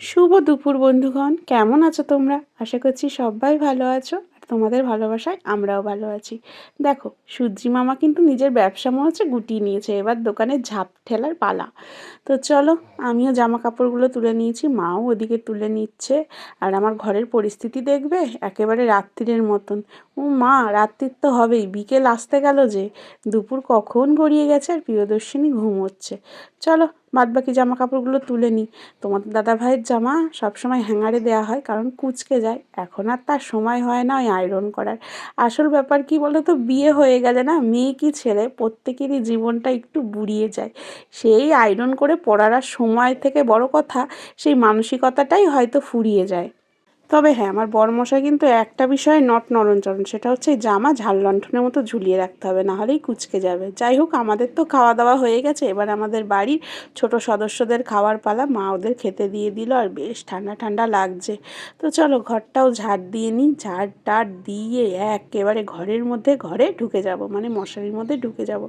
শুভ দুপুর বন্ধুগণ, কেমন আছো তোমরা? আশা করছি সবাই ভালো আছো আর তোমাদের ভালোবাসায় আমরাও ভালো আছি। দেখো সূর্যি মামা কিন্তু নিজের ব্যবসা মনে হচ্ছে গুটিয়ে নিয়েছে, এবার দোকানে ঝাঁপ ঠেলার পালা। তো চলো, আমিও জামা কাপড়গুলো তুলে নিয়েছি, মাও ওদিকে তুলে নিচ্ছে আর আমার ঘরের পরিস্থিতি দেখবে একেবারে রাত্রির মতন। ও মা, রাত্রির তো হবেই, বিকেল আসতে গেল যে, দুপুর কখন গড়িয়ে গেছে আর প্রিয়দর্শিনী ঘুমোচ্ছে। চলো বাদ বাকি জামা কাপড়গুলো তুলে নিই। তোমাদের দাদা ভাইয়ের জামা সবসময় হ্যাঙ্গারে দেওয়া হয়, কারণ কুচকে যায়। এখন আর তার সময় হয় না ওই আয়রন করার। আসল ব্যাপার কি বলো তো বিয়ে হয়ে গেলে না মেয়ে কি ছেলে প্রত্যেকেরই জীবনটা একটু বুড়িয়ে যায়। সেই আয়রন করে পড়ার সময় থেকে বড় কথা, সেই মানসিকতাটাই হয়তো ফুরিয়ে যায়। তবে হ্যাঁ আমার বরমশাই কিন্তু একটা বিষয়ে নট নরণচরণ সেটা হচ্ছে জামা ঝাল লণ্ঠনের মতো ঝুলিয়ে রাখতে হবে, না হলেই কুচকে যাবে। যাই হোক, আমাদের তো খাওয়া দাওয়া হয়ে গেছে, এবার আমাদের বাড়ির ছোট সদস্যদের খাওয়ার পালা, মা ওদের খেতে দিয়ে দিল আর বেশ ঠান্ডা ঠান্ডা লাগছে। তো চলো ঘরটাও ঝাড় দিয়ে নিই, ঝাড় টাড় দিয়ে একেবারে ঘরের মধ্যে, ঘরে ঢুকে যাব মানে মশারির মধ্যে ঢুকে যাব।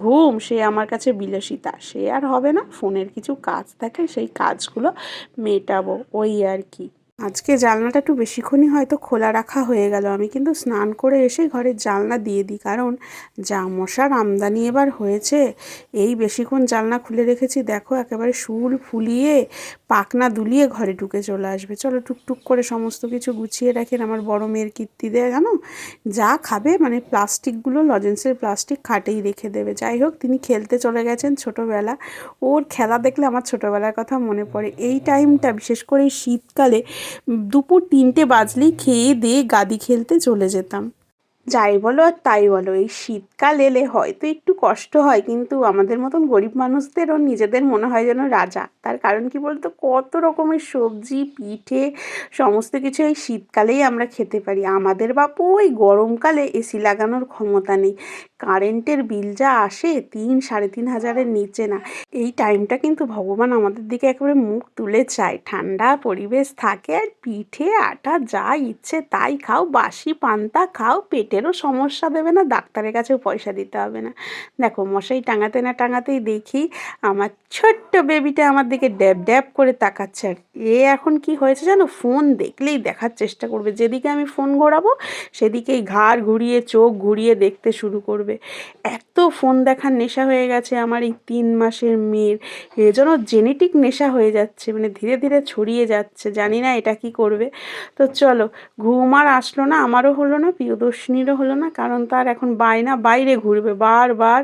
ঘুম, সে আমার কাছে বিলাসিতা, সে আর হবে না, ফোনের কিছু কাজ থাকে, সেই কাজগুলো মেটাবো, ওই আর কি। আজকে জানলাটা একটু বেশিক্ষণই হয়তো খোলা রাখা হয়ে গেল। আমি কিন্তু স্নান করে এসে ঘরের জানলা দিয়ে দিই, কারণ যা মশার আমদানি এবার হয়েছে, এই বেশিক্ষণ জানলা খুলে রেখেছি, দেখো একেবারে শুল ফুলিয়ে পাকনা দুলিয়ে ঘরে ঢুকে চলে আসবে। চলো টুকটুক করে সমস্ত কিছু গুছিয়ে রাখেন আমার বড় মেয়ের কীর্তি দেয়, জানো? যা খাবে মানে প্লাস্টিকগুলো, লজেন্সের প্লাস্টিক খাটেই রেখে দেবে। যাই হোক, তিনি খেলতে চলে গেছেন ছোটোবেলা। ওর খেলা দেখলে আমার ছোটোবেলার কথা মনে পড়ে। এই টাইমটা, বিশেষ করে শীতকালে দুপুর তিনটে বাজলেই খেয়ে দিয়ে গাদি খেলতে চলে যেতাম। যাই বলো আর তাই বলো, এই শীতকাল এলে হয়তো একটু কষ্ট হয়, কিন্তু আমাদের মতন গরিব মানুষদেরও নিজেদের মনে হয় যেন রাজা। তার কারণ কি বলতো? কত রকমের সবজি, পিঠে, সমস্ত কিছু এই শীতকালেই আমরা খেতে পারি। আমাদের বাপু ওই গরমকালে এসি লাগানোর ক্ষমতা নেই। কারেন্টের বিল যা আসে তিন, সাড়ে তিন হাজারের নিচে না। এই টাইমটা কিন্তু ভগবান আমাদের দিকে একেবারে মুখ তুলে চায়। ঠান্ডা পরিবেশ থাকে আর পিঠে, আটা যা ইচ্ছে তাই খাও, বাসি পান্তা খাও, পেটেরও সমস্যা দেবে না, ডাক্তারের কাছেও পয়সা দিতে হবে না। দেখো মশাই টাঙাতে না টাঙাতেই দেখি, আমার ছোট্ট বেবিটা আমার দিকে ড্যাব ড্যাব করে তাকাচ্ছে আর এ এখন কি হয়েছে জানো? ফোন দেখলেই দেখার চেষ্টা করবে। যেদিকে আমি ফোন ঘোরাবো, সেদিকেই ঘাড় ঘুরিয়ে, চোখ ঘুরিয়ে দেখতে শুরু করবে। এত ফোন দেখার নেশা হয়ে গেছে আমার এই তিন মাসের মেয়ের। এ যেন জেনেটিক নেশা হয়ে যাচ্ছে মানে ধীরে ধীরে ছড়িয়ে যাচ্ছে। জানি না এটা কি করবে। তো চলো, ঘুম আর আসলো না, আমারও হলো না, প্রিয়দর্শিনীরও হলো না, কারণ তার এখন বায়না বাইরে ঘুরবে। বারবার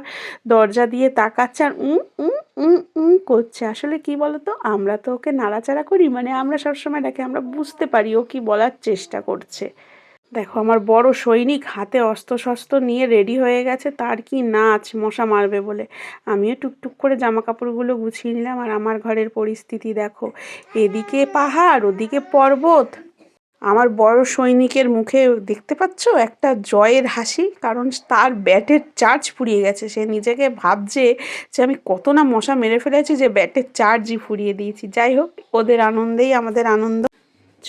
দরজা দিয়ে তাকাচ্ছে আর উঁ উঁ উঁ উঁ করছে। আসলে কি বলতো? আমরা তো ওকে নাড়াচাড়া করি মানে আমরা সবসময় দেখে আমরা বুঝতে পারি ও কি বলার চেষ্টা করছে। দেখো, আমার বড় সৈনিক হাতে অস্ত্র শস্ত্র নিয়ে রেডি হয়ে গেছে, তার কি নাচ মশা মারবে বলে? আমিও টুকটুক করে জামা কাপড়গুলো গুছিয়ে নিলাম, আর আমার ঘরের পরিস্থিতি দেখো। এদিকে পাহাড়, ওদিকে পর্বত। আমার বড় সৈনিকের মুখে দেখতে পাচ্ছ? একটা জয়ের হাসি, কারণ তার ব্যাটের চার্জ ফুরিয়ে গেছে। সে নিজেকে ভাবছে যে আমি কত না মশা মেরে ফেলেছি যে ব্যাটের চার্জই ফুরিয়ে দিয়েছি। যাই হোক, ওদের আনন্দেই আমাদের আনন্দ।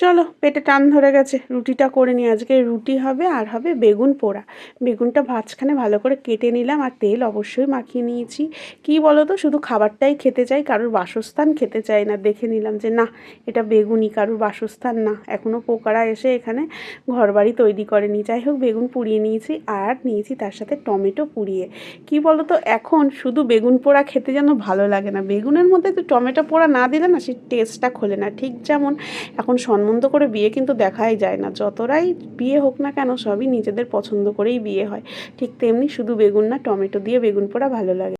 চলো, পেটে টান ধরে গেছে। রুটিটা করে নিই আজকে রুটি হবে আর হবে বেগুন পোড়া। বেগুনটা ভাজখানে ভালো করে কেটে নিলাম আর তেল অবশ্যই মাখিয়ে নিয়েছি। কি বলো তো শুধু খাবারটাই খেতে চাই, কারোর বাসস্থান খেতে চাই না। দেখে নিলাম যে না, এটা বেগুনই, কারোর বাসস্থান না। এখনও পোকারা এসে এখানে ঘরবাড়ি তৈরি করেনি। যাই হোক, বেগুন পুড়িয়ে নিয়েছি আর নিয়েছি তার সাথে টমেটো পুড়িয়ে। কি বলো তো এখন শুধু বেগুন পোড়া খেতে যেন ভালো লাগে না। বেগুনের মধ্যে তো টমেটো পোড়া না দিলে না, সেই টেস্টটা খোলে না। ঠিক যেমন এখন সম্বন্ধ করে বিয়ে কিন্তু দেখাই যায় না। যতটাই বিয়ে হোক না কেন সবই নিজেদের পছন্দ করেই বিয়ে হয়। ঠিক তেমনি শুধু বেগুন না, টমেটো দিয়ে বেগুন পোড়া ভালো লাগে।